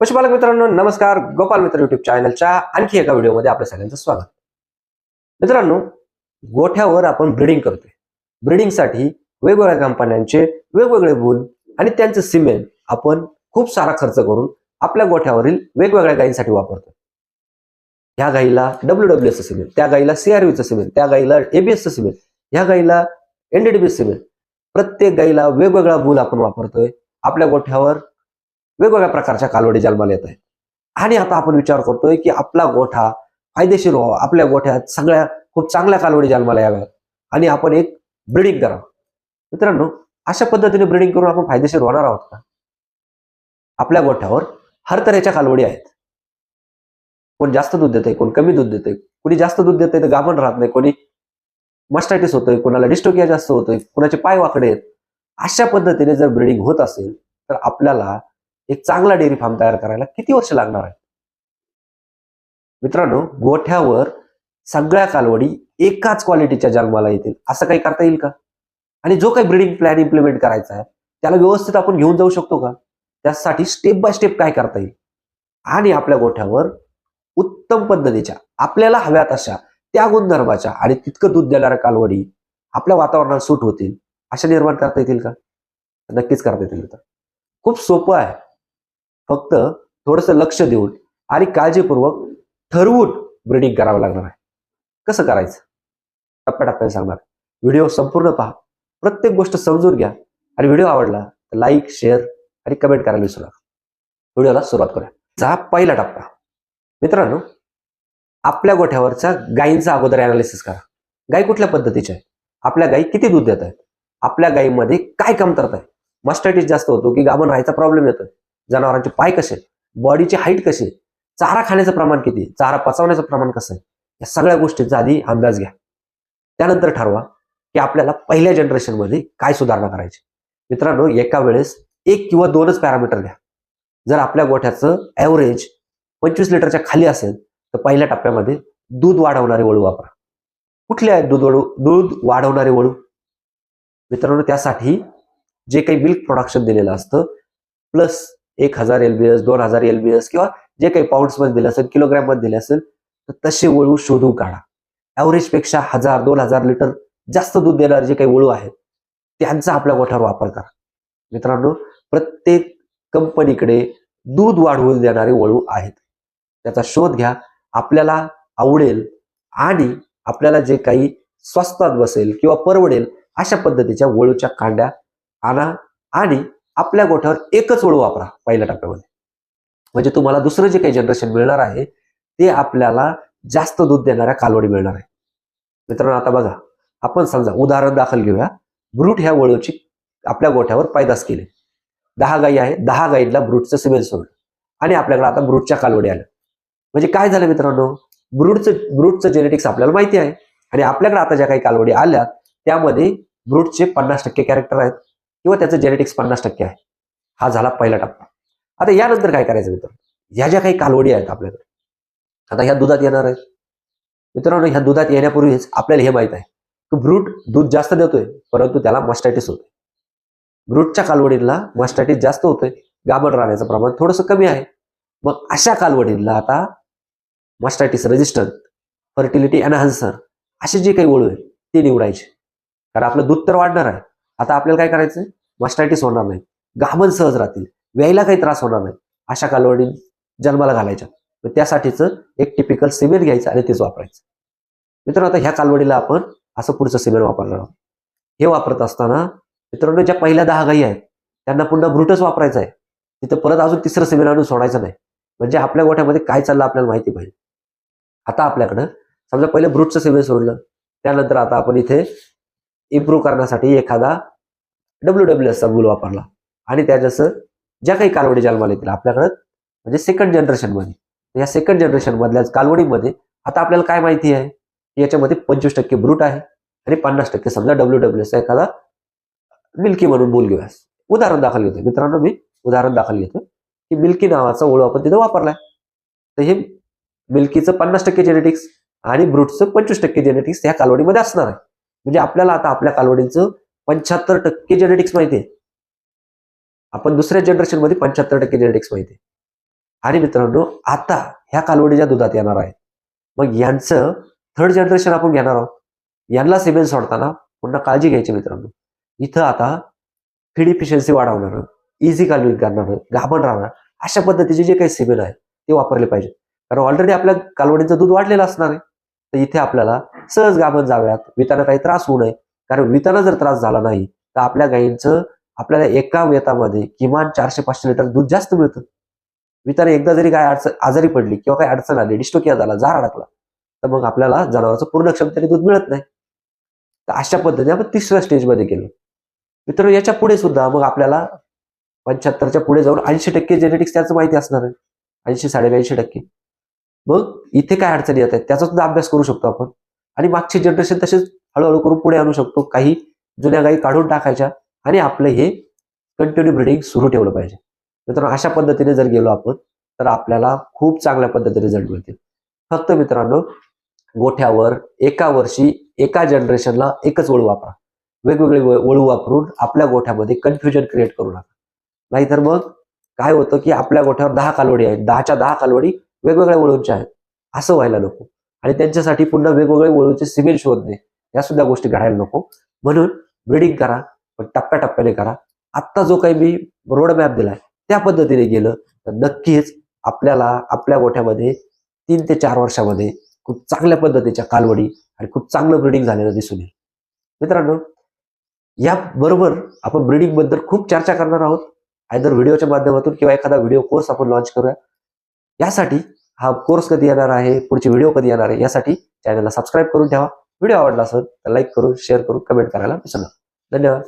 पशुपालक मित्रांनो नमस्कार. गोपाल मित्र युट्यूब चॅनलच्या आणखी एका व्हिडिओमध्ये आपल्या सगळ्यांचं स्वागत. मित्रांनो गोठ्यावर आपण ब्रीडिंग करतोय. ब्रीडिंगसाठी वेगवेगळ्या कंपन्यांचे वेगवेगळे बुल आणि त्यांचं सिमेंट आपण खूप सारा खर्च करून आपल्या गोठ्यावरील वेगवेगळ्या गायींसाठी वापरतो ह्या गाईला डब्ल्यू डब्ल्यू एसचं सिमेंट त्या गाईला सीआरव्हीचं सिमेंट त्या गाईला एबीएसचं सिमेंट ह्या गाईला एनडीडीबी सिमेंट प्रत्येक गाईला वेगवेगळा बुल आपण वापरतोय. आपल्या गोठ्यावर वेगवेगळ्या प्रकारच्या कालवडी जन्माला येत आहेत. आणि आता आपण विचार करतोय की आपला गोठा फायदेशीर व्हावा. आपल्या गोठ्यात सगळ्या खूप चांगल्या कालवडी जन्माला याव्यात. आणि आपण एक ब्रीडिंग करावं. मित्रांनो अशा पद्धतीने ब्रीडिंग करून आपण फायदेशीर होणार आहोत का? आपल्या गोठ्यावर हर तऱ्हेच्या कालवडी आहेत. कोण जास्त दूध देते कोण कमी दूध देते कोणी जास्त दूध देते तर गाभण राहत नाही कोणी मस्टायटिस होतोय कोणाला डिस्टोकिया जास्त होतोय कोणाचे पाय वाकडे आहेत. अशा पद्धतीने जर ब्रीडिंग होत असेल तर आपल्याला एक चांगला डेअरी फार्म तयार करायला किती वर्ष लागणार आहे? मित्रांनो गोठ्यावर सगळ्या कालवडी एकाच क्वालिटीच्या जन्माला येतील. असं काही करता येईल का? आणि जो काही ब्रिडिंग प्लॅन इम्प्लिमेंट करायचा आहे त्याला व्यवस्थित आपण घेऊन जाऊ शकतो का? त्यासाठी स्टेप बाय स्टेप काय करता येईल? आणि आपल्या गोठ्यावर उत्तम पद्धतीच्या आपल्याला हव्यात अशा त्या गुणधर्माच्या आणि तितकं दूध देणाऱ्या कालवडी आपल्या वातावरणात सूट होतील अशा निर्माण करता येतील का? नक्कीच करता येतील तर खूप सोपं आहे. फक्त थोडंसं लक्ष देऊन आणि काळजीपूर्वक ठरवून ब्रीडिंग करावं लागणार आहे. कसं करायचं? टप्प्याटप्प्याने सांगणार. व्हिडिओ संपूर्ण पहा. प्रत्येक गोष्ट समजून घ्या. आणि व्हिडिओ आवडला तर लाईक शेअर आणि कमेंट करायला विसरू नका. व्हिडिओला सुरुवात करूया. चा पहिला टप्पा. मित्रांनो आपल्या गोठ्यावरच्या गायींचा अगोदर अनालिसिस करा. गाय कुठल्या पद्धतीच्या आहे आपल्या गायी किती दूध देत आहेत? आपल्या गायीमध्ये काय कमतरता आहे? मस्टॅटिस जास्त होतो की गाभण राहायचा प्रॉब्लेम येतोय? जनावरांचे पाय कसे बॉडीची हाईट कशी चारा खाण्याचं प्रमाण किती चारा पचवण्याचं प्रमाण कसं आहे? या सगळ्या गोष्टींचा आधी अंदाज घ्या. त्यानंतर ठरवा की आपल्याला पहिल्या जनरेशनमध्ये काय सुधारणा करायची. मित्रांनो एका वेळेस एक किंवा दोनच पॅरामीटर घ्या. जर आपल्या गोठ्याचं ॲव्हरेज पंचवीस लिटरच्या खाली असेल तर पहिल्या टप्प्यामध्ये दूध वाढवणारे वळू वापरा. कुठले आहेत दूध वळू? दूध वाढवणारे वळू? मित्रांनो त्यासाठी जे काही मिल्क प्रोडक्शन दिलेलं असतं प्लस एक हजार एलबीएस दोन हजार एलबीएस किंवा जे काही पाऊंड्समध्ये दिले असेल किलोग्रॅममध्ये दिले असेल तर तसे वळू शोधून काढा. ॲव्हरेजपेक्षा हजार दोन हजार लिटर जास्त दूध देणारे जे काही वळू आहेत त्यांचा आपल्या गोठ्यावर वापर करा. मित्रांनो प्रत्येक कंपनीकडे दूध वाढवून देणारे वळू आहेत. त्याचा शोध घ्या. आपल्याला आवडेल आणि आपल्याला जे काही स्वस्तात बसेल किंवा परवडेल अशा पद्धतीच्या वळूच्या कांड्या आणा आणि आपल्या गोठ्यावर एकच वळू वापरा पहिल्या टप्प्यामध्ये. म्हणजे तुम्हाला दुसरं जे काही जनरेशन मिळणार आहे ते आपल्याला जास्त दूध देणाऱ्या कालवडी मिळणार आहे. मित्रांनो आता बघा आपण समजा उदाहरण दाखल घेऊया. ब्रूट ह्या वळूची आपल्या गोठ्यावर पैदास केली. दहा गायी आहे दहा गायीला ब्रूटचं सिमेंट सोडलं. आणि आपल्याकडे आता ब्रूटच्या कालवडी आल्या. म्हणजे काय झालं मित्रांनो? ब्रूटचं ब्रूटचं जेनेटिक्स आपल्याला माहिती आहे. आणि आपल्याकडे आता ज्या काही कालवडी आल्या त्यामध्ये ब्रूटचे पन्नास टक्के कॅरेक्टर आहेत. किंवा त्याचं जेनेटिक्स पन्नास टक्के आहे. हा झाला पहिला टप्पा. आता यानंतर काय करायचं मित्र ह्या ज्या काही कालवडी आहेत आपल्याकडे आता ह्या दुधात येणार आहेत. मित्रांनो ह्या दुधात येण्यापूर्वीच आपल्याला हे माहीत आहे की ब्रूट दूध जास्त देतोय परंतु त्याला मस्टायटिस होतोय. ब्रूटच्या कालवडींना मस्टायटिस जास्त होतोय गाभण राहण्याचं प्रमाण थोडंसं कमी आहे. मग अशा कालवडींना आता मस्टायटिस रेजिस्टंट फर्टिलिटी एनहान्सर असे जे काही ओळू आहेत ते निवडायचे. कारण आपलं दूध तर वाढणार आहे. आता आपल्याला काय करायचं मस्टायटिस होणार नाही गाभण सहज राहतील. व्यायला काही त्रास होणार नाही अशा कालवडी जन्माला घालायच्या. मग त्यासाठीच एक टिपिकल सिमेंट घ्यायचं आणि तेच वापरायचं. मित्रांनो आता ह्या कालवडीला आपण असं पुढचं सिमेंट वापरणार आहोत. हे वापरत असताना मित्रांनो ज्या पहिल्या दहा गायी आहेत त्यांना पुन्हा ब्रुटच वापरायचं आहे. तिथं परत अजून तिसरं सिमेंट आणून सोडायचं नाही. म्हणजे आपल्या गोठ्यामध्ये काय चाललं आपल्याला माहिती पाहिजे. आता आपल्याकडं समजा पहिलं ब्रूटचं सिमेंट सोडलं. त्यानंतर आता आपण इथे इम्प्रूव्ह करण्यासाठी एखादा डब्ल्यू डब्ल्यू एसचा बुल वापरला. आणि त्या जसं ज्या काही कालवडी जन्माला येतील आपल्याकडं म्हणजे सेकंड जनरेशनमध्ये या सेकंड जनरेशनमधल्या कालवडीमध्ये आता आपल्याला काय माहिती आहे? याच्यामध्ये पंचवीस टक्के ब्रूट आहे आणि पन्नास टक्के समजा डब्ल्यू डब्ल्यू एसचा एखादा मिल्की म्हणून बोल घेऊयास. उदाहरण दाखल घेतो मित्रांनो मी उदाहरण दाखल घेतो की मिल्की नावाचा ओळख आपण तिथं वापरलाय. तर हे मिल्कीचं पन्नास टक्के जेनेटिक्स आणि ब्रूटचं पंचवीस टक्के जेनेटिक्स ह्या कालवडीमध्ये असणार आहे. म्हणजे आपल्याला आता आपल्या कालवडीचं पंच्याहत्तर टक्के जेनेटिक्स माहिती आहे. आपण दुसऱ्या जनरेशनमध्ये पंच्याहत्तर टक्के जेनेटिक्स माहिती आहे. आणि मित्रांनो आता ह्या कालवडीच्या दुधात येणार आहे. मग यांचं थर्ड जनरेशन आपण घेणार आहोत. यांना सिमेंट सोडताना पुन्हा काळजी घ्यायची मित्रांनो. इथं आता फीड इफिशियन्सी वाढवणार इझी कालविंग करणार घाबण राहणार अशा पद्धतीचे जे काही सिमेंट आहे ते वापरले पाहिजे. कारण ऑलरेडी आपल्या कालवडीचं दूध वाढलेलं असणार आहे. तर इथे आपल्याला सहज गाभण जाव्यात. विताना काही त्रास होऊ नये. कारण विताना जर त्रास झाला नाही तर आपल्या गायींचं आपल्याला एका वेतामध्ये किमान चारशे पाचशे लिटर दूध जास्त मिळतं. विताना एकदा जरी काय अडचण आजारी पडली किंवा काही अडचण आली डिस्टोकिया झाला जार अडकला तर मग आपल्याला जनावरांचं पूर्ण क्षमतेने दूध मिळत नाही. तर अशा पद्धतीने आपण तिसऱ्या स्टेजमध्ये गेलो. मित्रांनो याच्यापुढे सुद्धा मग आपल्याला पंच्याहत्तरच्या पुढे जाऊन ऐंशी टक्के जेनेटिक्स त्याचं माहिती असणार आहे. ऐंशी साडेऐंशी टक्के. मग इथे काय अडचणी येत आहेत त्याचा सुद्धा अभ्यास करू शकतो आपण. आणि मागची जनरेशन तसेच हळूहळू करून पुढे आणू शकतो. काही जुन्या गायी काढून टाकायच्या आणि आपलं हे कंटिन्यू ब्रिडिंग सुरू ठेवलं पाहिजे. मित्रांनो अशा पद्धतीने जर गेलो आपण तर आपल्याला खूप चांगल्या पद्धतीने रिझल्ट मिळतील. फक्त मित्रांनो गोठ्यावर एका वर्षी एका जनरेशनला एकच वळू वापरा. वेगवेगळे वळू वापरून आपल्या गोठ्यामध्ये कन्फ्युजन क्रिएट करू नका. नाहीतर मग काय होतं की आपल्या गोठ्यावर दहा कालवडी आहेत. दहाच्या दहा कालवडी वेगवेगळ्या वळूंच्या आहेत. असं व्हायला नको. आणि त्यांच्यासाठी पुन्हा वेगवेगळे वळूचे सिमेंट शोधणे. या सुद्धा गोष्टी घडायला नको. म्हणून ब्रिडिंग करा पण टप्प्याटप्प्याने करा. आत्ता जो काही मी रोड मॅप दिलाय त्या पद्धतीने गेलं तर नक्कीच आपल्याला आपल्या गोठ्यामध्ये तीन ते चार वर्षामध्ये खूप चांगल्या पद्धतीच्या कालवडी आणि खूप चांगलं ब्रिडिंग झालेलं दिसून येईल. मित्रांनो या बरोबर आपण ब्रिडिंगबद्दल खूप चर्चा करणार आहोत. आयदर व्हिडिओच्या माध्यमातून किंवा एखादा व्हिडिओ कोर्स आपण लॉन्च करूया. यासाठी हा कोर्स कधी येणार आहे पुढचे व्हिडिओ कधी येणार आहे यासाठी चॅनलला सबस्क्राईब करून ठेवा. व्हिडिओ आवडला असेल तर लाईक करून शेअर करून कमेंट करायला विसरू नका. धन्यवाद.